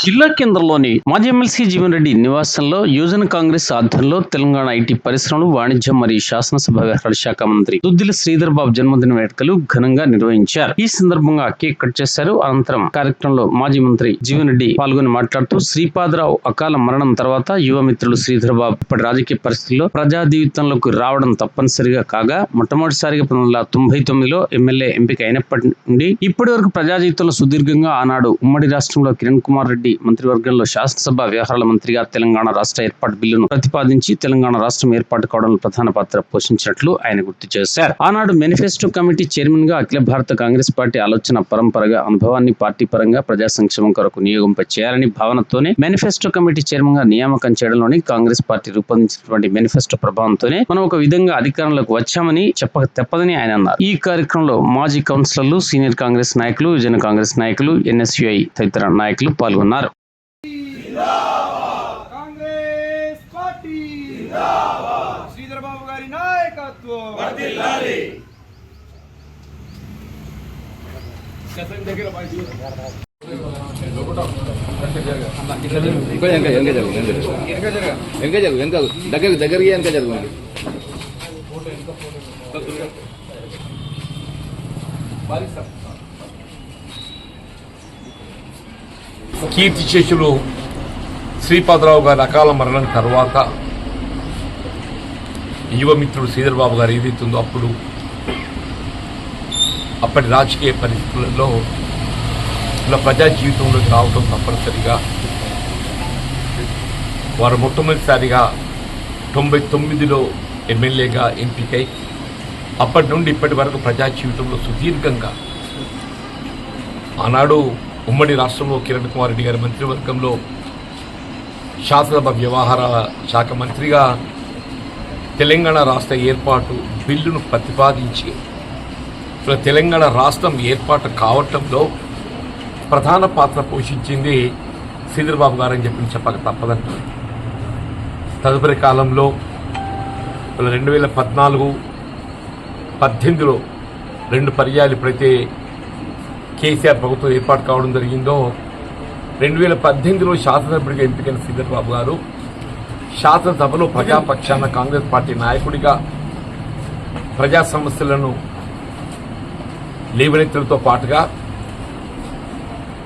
జిల్లా కేంద్రంలోని మాజీ ఎమ్మెల్సీ జీవన్ రెడ్డి నివాసంలో యువజన కాంగ్రెస్ ఆధ్వర్యంలో తెలంగాణ ఐటీ పరిశ్రమలు వాణిజ్యం మరియు శాసనసభ వ్యవహారాల శాఖ మంత్రి దుద్దిల శ్రీధర్ బాబు జన్మదిన వేడుకలు ఘనంగా నిర్వహించారు. ఈ సందర్భంగా కేక్ కట్ చేశారు. అనంతరం కార్యక్రమంలో మాజీ మంత్రి జీవన్ రెడ్డి పాల్గొని మాట్లాడుతూ శ్రీపాదరావు అకాల మరణం తర్వాత యువ మిత్రులు శ్రీధర్ బాబు ఇప్పటి రాజకీయ పరిస్థితుల్లో ప్రజా జీవితంలోకి రావడం తప్పనిసరిగా కాగా మొట్టమొదటిసారిగా పంతొమ్మిది వందల తొంభై తొమ్మిదిలో ఎమ్మెల్యే ఎంపిక అయినప్పటి నుండి ఇప్పటి వరకు ప్రజా జీవితంలో సుదీర్ఘంగా ఆనాడు ఉమ్మడి రాష్ట్రంలో కిరణ్ కుమార్ రెడ్డి మంత్రివర్గంలో శాసనసభ వ్యవహారాల మంత్రిగా తెలంగాణ రాష్ట్ర ఏర్పాటు బిల్లును ప్రతిపాదించి తెలంగాణ రాష్ట్రం ఏర్పాటు కావడంలో ప్రధాన పాత్ర పోషించినట్లు ఆయన గుర్తు చేశారు. ఆనాడు మేనిఫెస్టో కమిటీ చైర్మన్గా అఖిల భారత కాంగ్రెస్ పార్టీ ఆలోచన పరంపరగా అనుభవాన్ని పార్టీ పరంగా ప్రజా సంక్షేమం కొరకు నియోగింప చేయాలని భావనతోనే మేనిఫెస్టో కమిటీ చైర్మన్గా నియామకం చేయడంలోని కాంగ్రెస్ పార్టీ రూపొందించినటువంటి మేనిఫెస్టో ప్రభావంతోనే మనం ఒక విధంగా అధికారంలోకి వచ్చామని చెప్పక తప్పదని ఆయన అన్నారు. ఈ కార్యక్రమంలో మాజీ కౌన్సిలర్లు సీనియర్ కాంగ్రెస్ నాయకులు యువజన కాంగ్రెస్ నాయకులు ఎన్ఎస్యుఐ తదితర నాయకులు పాల్గొన్నారు. కాంగ్రెస్ పార్టీ. శ్రీధర్ బాబు గారి నాయకత్వం. ఇంకో వెనక వెనక జరుగు వెనక జరుగు వెనక జరుగు వెనక దగ్గర దగ్గరికి వెనక జరుగు. కీర్తి శేషులు శ్రీపాదరావు గారి అకాల మరణం తర్వాత యువమిత్రుడు శ్రీధర్బాబు గారు ఏదైతుందో అప్పుడు అప్పటి రాజకీయ పరిస్థితులలో ఇలా ప్రజా జీవితంలోకి రావడం తప్పనిసరిగా వారు మొట్టమొదటిసారిగా తొంభై తొమ్మిదిలో ఎమ్మెల్యేగా ఎంపికై అప్పటి నుండి ఇప్పటి వరకు ప్రజా జీవితంలో సుదీర్ఘంగా ఆనాడు ఉమ్మడి రాష్ట్రంలో కిరణ్ కుమార్ రెడ్డి గారి మంత్రివర్గంలో శాసనసభ వ్యవహారాల శాఖ మంత్రిగా తెలంగాణ రాష్ట్ర ఏర్పాటు బిల్లును ప్రతిపాదించి ఇప్పుడు తెలంగాణ రాష్ట్రం ఏర్పాటు కావటంలో ప్రధాన పాత్ర పోషించింది శ్రీధర్బాబు గారు అని చెప్పి చెప్పక తప్పదంటారు తదుపరి కాలంలో రెండు వేల పద్నాలుగు పద్దెనిమిదిలో రెండు పర్యాలు ఎప్పుడైతే కేసీఆర్ ప్రభుత్వం ఏర్పాటు కావడం జరిగిందో రెండు వేల పద్దెనిమిదిలో శాసనసభ్యుడిగా ఎంపికైన శ్రీధర్ గారు శాసనసభలో ప్రజాపక్షాన కాంగ్రెస్ పార్టీ నాయకుడిగా ప్రజా సమస్యలను లేవనెత్తులతో పాటుగా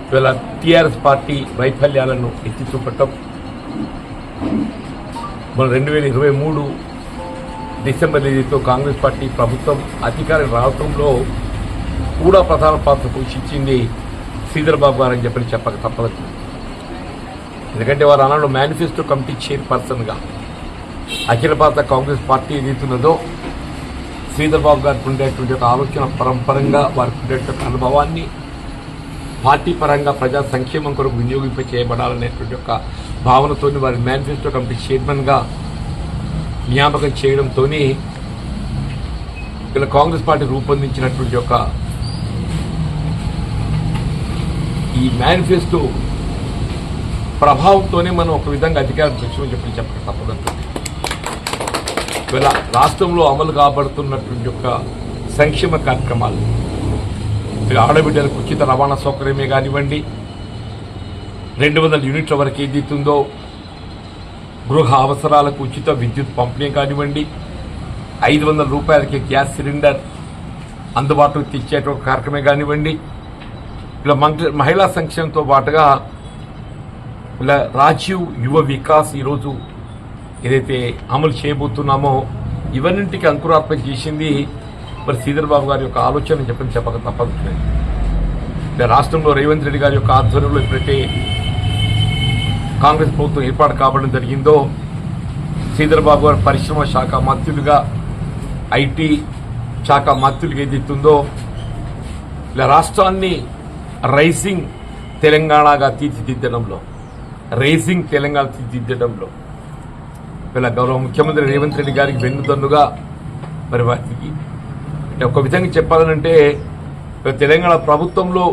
ఇవాళ టీఆర్ఎస్ పార్టీ వైఫల్యాలను ఎత్తి చూపటం. మన రెండు వేల ఇరవై మూడు డిసెంబర్ తేదీతో కాంగ్రెస్ పార్టీ ప్రభుత్వం అధికారం రావటంలో కూడా ప్రధాన పాత్ర పోషించింది శ్రీధర్ బాబు గారు అని చెప్పి చెప్పక తప్పదు. ఎందుకంటే వారు అన్నాడు మేనిఫెస్టో కమిటీ చైర్పర్సన్గా అఖిల భారత కాంగ్రెస్ పార్టీ ఏదైతున్నదో శ్రీధర్ బాబు గారికి ఉండేటువంటి ఒక ఆలోచన పరంపరంగా వారికి ఉండేటువంటి అనుభవాన్ని పార్టీ పరంగా ప్రజా సంక్షేమం కొరకు వినియోగింప చేయబడాలనేటువంటి ఒక భావనతో వారి మేనిఫెస్టో కమిటీ చైర్మన్గా నియామకం చేయడంతో ఇలా కాంగ్రెస్ పార్టీ రూపొందించినటువంటి ఒక ఈ మేనిఫెస్టో ప్రభావంతోనే మనం ఒక విధంగా అధికారం తెచ్చుమని చెప్పి చెప్పక తప్పదంటుంది ఇవాళ రాష్ట్రంలో అమలు కాబడుతున్నటువంటి యొక్క సంక్షేమ కార్యక్రమాలు. ఆడబిడ్డలకు ఉచిత రవాణా సౌకర్యమే కానివ్వండి రెండు వందల యూనిట్ల వరకు ఏదైతుందో గృహ అవసరాలకు ఉచిత విద్యుత్ పంపిణీ కానివ్వండి ఐదు వందల రూపాయలకి గ్యాస్ సిలిండర్ అందుబాటులోకి తెచ్చేటువంటి కార్యక్రమే కానివ్వండి ఇలా మంగ- మహిళా సంక్షేమంతో పాటుగా ఇలా రాజీవ్ యువ వికాస్ ఈరోజు ఏదైతే అమలు చేయబోతున్నామో ఇవన్నింటికి అంకురాత్మక చేసింది మరి శ్రీధర్ బాబు గారి యొక్క ఆలోచన చెప్పని చెప్పక తప్పదు. ఇలా రాష్ట్రంలో రేవంత్ రెడ్డి గారి యొక్క ఆధ్వర్యంలో ఎప్పుడైతే కాంగ్రెస్ ప్రభుత్వం ఏర్పాటు కావడం జరిగిందో శ్రీధర్ బాబు గారు పరిశ్రమ శాఖ మంత్రులుగా ఐటీ శాఖ మంత్రులుగా ఏదైతుందో ఇలా రాష్ట్రాన్ని రైసింగ్ తెలంగాణగా తీర్చిదిద్దడంలో రైసింగ్ తెలంగాణ తీర్చిదిద్దడంలో. ఇలా గౌరవ ముఖ్యమంత్రి రేవంత్ రెడ్డి గారికి వెన్నుదన్నుగా మరి వారికి అంటే ఒక విధంగా చెప్పాలనంటే తెలంగాణ ప్రభుత్వంలో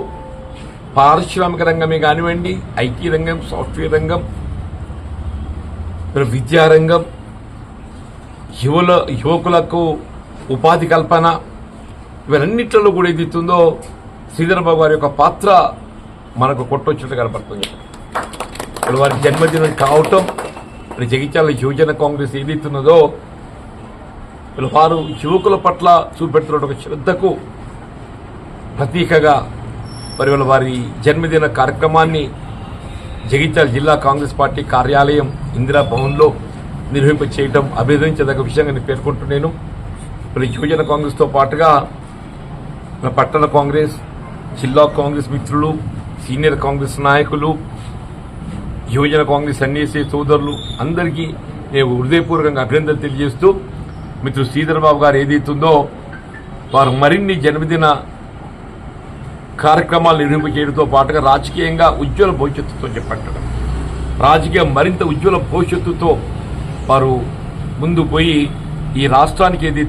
పారిశ్రామిక రంగమే కానివ్వండి ఐటీ రంగం సాఫ్ట్వేర్ రంగం మరి విద్యారంగం యువల యువకులకు ఉపాధి కల్పన ఇవన్నిట్లలో కూడా ఏదైతుందో శ్రీధరబాబు గారి యొక్క పాత్ర మనకు కొట్టొచ్చినట్టు కనపడుతుంది. ఇప్పుడు వారి జన్మదినం కావటం ఇప్పుడు జగిత్యాల యువజన కాంగ్రెస్ ఏదైతున్నదో ఇప్పుడు వారు యువకుల పట్ల చూపెడుతున్న ఒక శ్రద్ధకు ప్రతీకగా మరి వాళ్ళ వారి జన్మదిన కార్యక్రమాన్ని జగిత్యాల జిల్లా కాంగ్రెస్ పార్టీ కార్యాలయం ఇందిరా భవన్లో నిర్వహింప చేయడం అభినందించదగ్గ విషయంగా నేను పేర్కొంటున్నాను. మరి యువజన కాంగ్రెస్తో పాటుగా పట్టణ కాంగ్రెస్ జిల్లా కాంగ్రెస్ మిత్రులు సీనియర్ కాంగ్రెస్ నాయకులు యువజన కాంగ్రెస్ ఎన్ఏసీ సోదరులు అందరికీ నేను హృదయపూర్వకంగా అభినందనలు తెలియజేస్తూ మిత్రుడు శ్రీధర్ బాబు గారు ఏదైతుందో వారు మరిన్ని జన్మదిన కార్యక్రమాలు నిర్వహింప చేయడంతో పాటుగా రాజకీయంగా ఉజ్వల భవిష్యత్తుతో చెప్పట్టడం రాజకీయం మరింత ఉజ్వల భవిష్యత్తుతో వారు ముందు పోయి ఈ రాష్ట్రానికి ఏది